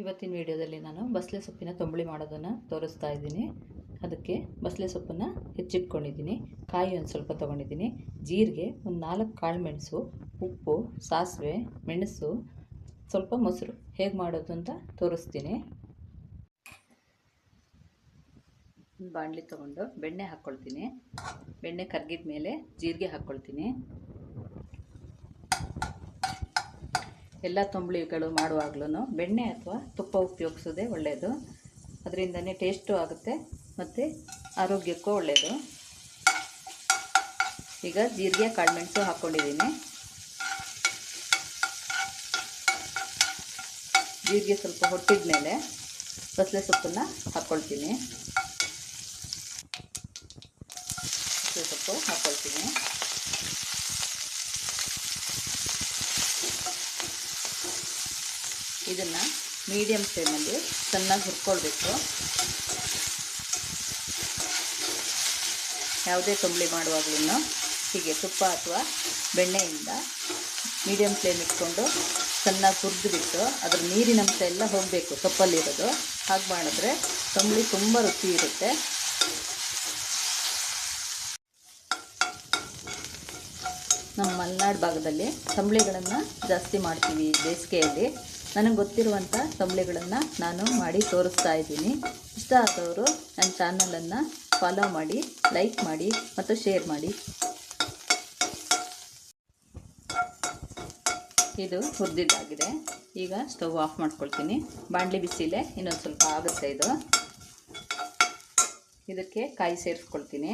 ಇವತ್ತಿನ ವಿಡಿಯೋದಲ್ಲಿ ನಾನು ಬಸಳೆ ಸೊಪ್ಪಿನ ತಂಬುಳಿ ಮಾಡೋದನ್ನು ತೋರಿಸ್ತಾ ಇದ್ದೀನಿ. ಅದಕ್ಕೆ ಬಸಳೆ ಸೊಪ್ಪನ್ನು ಹೆಚ್ಚಿಟ್ಕೊಂಡಿದ್ದೀನಿ. ಕಾಯಿ ಒಂದು ಸ್ವಲ್ಪ ತೊಗೊಂಡಿದ್ದೀನಿ. ಜೀರಿಗೆ ಒಂದು ನಾಲ್ಕು ಕಾಳು ಮೆಣಸು, ಉಪ್ಪು, ಸಾಸಿವೆ, ಮೆಣಸು, ಸ್ವಲ್ಪ ಮೊಸರು. ಹೇಗೆ ಮಾಡೋದು ಅಂತ ತೋರಿಸ್ತೀನಿ. ಬಾಣಲಿ ತೊಗೊಂಡು ಬೆಣ್ಣೆ ಹಾಕ್ಕೊಳ್ತೀನಿ ಬೆಣ್ಣೆ ಕರ್ಗಿದ ಮೇಲೆ ಜೀರಿಗೆ ಹಾಕ್ಕೊಳ್ತೀನಿ ಎಲ್ಲ ತುಂಬಳಿಗಳು ಮಾಡುವಾಗ್ಲೂ ಬೆಣ್ಣೆ ಅಥವಾ ತುಪ್ಪ ಉಪಯೋಗಿಸೋದೇ ಒಳ್ಳೆಯದು ಅದರಿಂದನೇ ಟೇಸ್ಟು ಆಗುತ್ತೆ ಮತ್ತು ಆರೋಗ್ಯಕ್ಕೂ ಒಳ್ಳೆಯದು ಈಗ ಜೀರಿಗೆ ಕಾಳುಮೆಣಸು ಹಾಕ್ಕೊಂಡಿದ್ದೀನಿ ಜೀರಿಗೆ ಸ್ವಲ್ಪ ಹೊಟ್ಟಿದ ಮೇಲೆ ಬಸಳೆ ಸೊಪ್ಪನ್ನು ಹಾಕ್ಕೊಳ್ತೀನಿ ಬಸಳೆ ಸೊಪ್ಪು ಹಾಕ್ಕೊಳ್ತೀನಿ ಇದನ್ನು ಮೀಡಿಯಮ್ ಫ್ಲೇಮಲ್ಲಿ ಚೆನ್ನಾಗಿ ಹುರ್ಕೊಳ್ಬೇಕು. ಯಾವುದೇ ತೊಂಬಳಿ ಮಾಡುವಾಗಲೂ ಹೀಗೆ ತುಪ್ಪ ಅಥವಾ ಬೆಣ್ಣೆಯಿಂದ ಮೀಡಿಯಮ್ ಫ್ಲೇಮ್ ಇಟ್ಕೊಂಡು ಚೆನ್ನಾಗಿ ಹುರಿದುಬಿಟ್ಟು ಅದ್ರ ನೀರಿನಂಶ ಎಲ್ಲ ಹೋಗಬೇಕು ಸೊಪ್ಪಲ್ಲಿರೋದು ಹಾಗೆ ಮಾಡಿದ್ರೆ, ತೊಂಬಳಿ ತುಂಬ ರುಚಿ ಇರುತ್ತೆ. ನಮ್ಮ ಮಲೆನಾಡು ಭಾಗದಲ್ಲಿ ತಂಬಳಿಗಳನ್ನು ಜಾಸ್ತಿ ಮಾಡ್ತೀವಿ ಬೇಸಿಗೆಯಲ್ಲಿ. ನನಗೆ ಗೊತ್ತಿರುವಂಥ ತಂಬಳಿಗಳನ್ನು ನಾನು ಮಾಡಿ ತೋರಿಸ್ತಾ ಇದ್ದೀನಿ. ಇಷ್ಟ ಆದವರು ನನ್ನ ಚಾನಲನ್ನು ಫಾಲೋ ಮಾಡಿ ಲೈಕ್ ಮಾಡಿ ಮತ್ತು ಶೇರ್ ಮಾಡಿ. ಇದು ಹುರಿದಿದ್ದಾಗಿದೆ. ಈಗ ಸ್ಟವ್ ಆಫ್ ಮಾಡ್ಕೊಳ್ತೀನಿ. ಬಾಣಲಿ ಬಿಸಿಲೇ ಇನ್ನೊಂದು ಸ್ವಲ್ಪ ಆಗುತ್ತೆ ಇದು. ಇದಕ್ಕೆ ಕಾಯಿ ಸೇರಿಸ್ಕೊಳ್ತೀನಿ.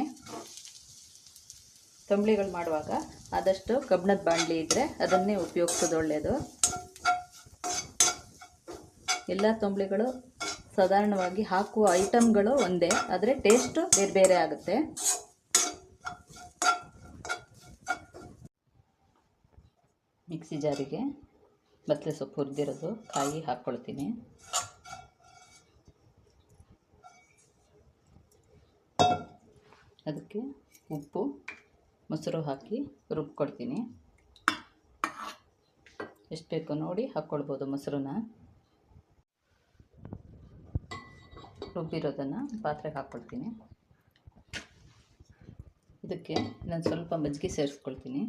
ತಂಬುಳಿಗಳು ಮಾಡುವಾಗ ಆದಷ್ಟು ಕಬ್ಬಿಣದ ಬಾಣಲಿ ಇದ್ದರೆ ಅದನ್ನೇ ಉಪಯೋಗಿಸೋದು ಒಳ್ಳೆಯದು ಎಲ್ಲ ತಂಬಳಿಗಳು ಸಾಧಾರಣವಾಗಿ ಹಾಕುವ ಐಟಮ್ಗಳು ಒಂದೇ, ಆದರೆ ಟೇಸ್ಟು ಬೇರೆ ಬೇರೆ ಆಗುತ್ತೆ. ಮಿಕ್ಸಿ ಜಾರಿಗೆ ಬತ್ತಲೆ ಸೊಪ್ಪು ಹುರಿದಿರೋದು ಕಾಯಿ ಹಾಕ್ಕೊಳ್ತೀನಿ. ಅದಕ್ಕೆ ಉಪ್ಪು ಮೊಸರು ಹಾಕಿ ರುಬ್ಕೊಡ್ತೀನಿ. ಎಷ್ಟು ಬೇಕೋ ನೋಡಿ ಹಾಕ್ಕೊಳ್ಬೋದು ಮೊಸರನ್ನ. ರುಬ್ಬಿರೋದನ್ನು ಪಾತ್ರೆಗೆ ಹಾಕ್ಕೊಳ್ತೀನಿ ಇದಕ್ಕೆ ನಾನು ಸ್ವಲ್ಪ ಮಜ್ಜಿಗೆ ಸೇರಿಸ್ಕೊಳ್ತೀನಿ.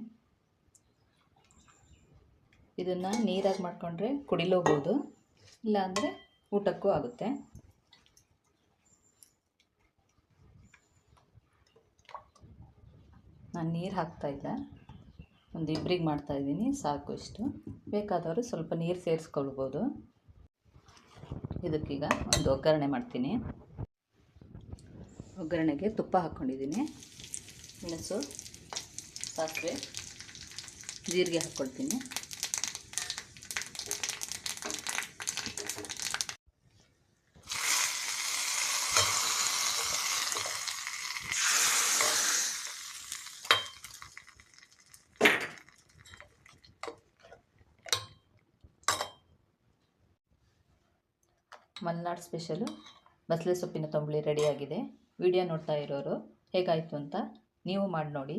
ಇದನ್ನು ನೀರಾಗಿ ಮಾಡಿಕೊಂಡ್ರೆ ಕುಡಿಲೋಗ್ಬೋದು, ಇಲ್ಲಾಂದರೆ ಊಟಕ್ಕೂ ಆಗುತ್ತೆ. ನಾನು ನೀರು ಹಾಕ್ತಾಯಿಲ್ಲ ಒಂದು ಇಬ್ಬರಿಗೆ ಮಾಡ್ತಾಯಿದ್ದೀನಿ ಸಾಕು ಇಷ್ಟು. ಬೇಕಾದವರು ಸ್ವಲ್ಪ ನೀರು ಸೇರಿಸ್ಕೊಳ್ಬೋದು. ಇದಕ್ಕೀಗ ಒಂದು ಒಗ್ಗರಣೆ ಮಾಡ್ತೀನಿ. ಒಗ್ಗರಣೆಗೆ ತುಪ್ಪ ಹಾಕ್ಕೊಂಡಿದ್ದೀನಿ. ಮೆಣಸು, ಸಾಸಿವೆ, ಜೀರಿಗೆ ಹಾಕ್ಕೊಳ್ತೀನಿ. ಮಲೆನಾಡು ಸ್ಪೆಷಲು ಬಸಳೆ ಸೊಪ್ಪಿನ ತಂಬುಳಿ ರೆಡಿಯಾಗಿದೆ. ವಿಡಿಯೋ ನೋಡ್ತಾ ಇರೋರು ಹೇಗಾಯಿತು ಅಂತ ನೀವು ಮಾಡಿ ನೋಡಿ.